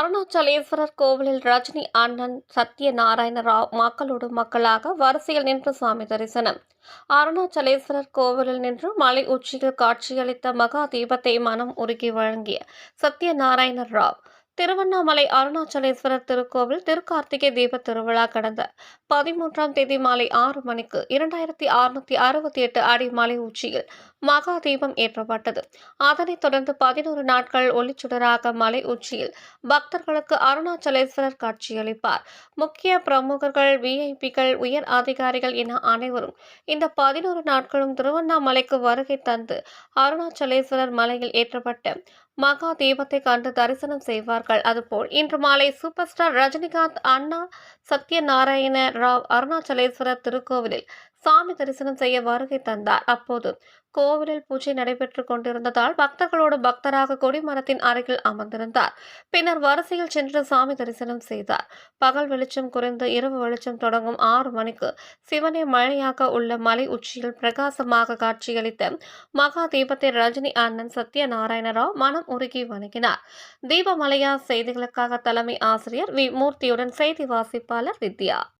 அருணாச்சலேஸ்வரர் கோவிலில் ரஜினி அண்ணன் சத்யநாராயண ராவ் மக்களோடு மக்களாக வரிசையில் நின்று சாமி தரிசனம். அருணாச்சலேஸ்வரர் கோவிலில் நின்று மலை உச்சியில் காட்சியளித்த மகா தீபத்தை மனம் உருகி வழங்கிய சத்யநாராயண ராவ் திருவண்ணாமலை அருணாச்சலேஸ்வரர் திருக்கோவில் திருக்கார்த்திகை தீப திருவிழா கடந்த பதிமூன்றாம் தேதி மாலை ஆறு மணிக்கு இரண்டாயிரத்தி அறுநூத்தி அறுபத்தி எட்டு அடி மலை உச்சியில் மகா தீபம் ஏற்றப்பட்டது. அதனைத் தொடர்ந்து பதினோரு நாட்கள் ஒளிச்சுடராக மலை உச்சியில் பக்தர்களுக்கு அருணாச்சலேஸ்வரர் காட்சியளிப்பார். முக்கிய பிரமுகர்கள் விஐபிகள் உயர் அதிகாரிகள் என அனைவரும் இந்த பதினோரு நாட்களும் திருவண்ணாமலைக்கு வருகை தந்து அருணாச்சலேஸ்வரர் மலையில் ஏற்றப்பட்ட மகா தீபத்தை கண்டு தரிசனம் செய்வார்கள். அதுபோல் இன்று மாலை சூப்பர் ஸ்டார் ரஜினிகாந்த் அண்ணா சத்யநாராயண ராவ் அருணாச்சலேஸ்வரர் திருக்கோவிலில் சாமி தரிசனம் செய்ய வருகை தந்தார். அப்போது கோவிலில் பூஜை நடைபெற்றுக் கொண்டிருந்ததால் பக்தர்களோடு பக்தராக கொடிமரத்தின் அருகில் அமர்ந்திருந்தார். பின்னர் வரிசையில் சென்று சாமி தரிசனம் செய்தார். பகல் வெளிச்சம் குறைந்து இரவு வெளிச்சம் தொடங்கும் ஆறு மணிக்கு சிவனை மழையாக உள்ள மலை உச்சியில் பிரகாசமாக காட்சியளித்த மகா தீபத்தை ரஜினி அண்ணன் சத்யநாராயண ராவ் மனம் உருகி வணங்கினார். தீபமலையா செய்திகளுக்காக தலைமை ஆசிரியர் வி. மூர்த்தியுடன் செய்தி வாசிப்பாளர் வித்யா.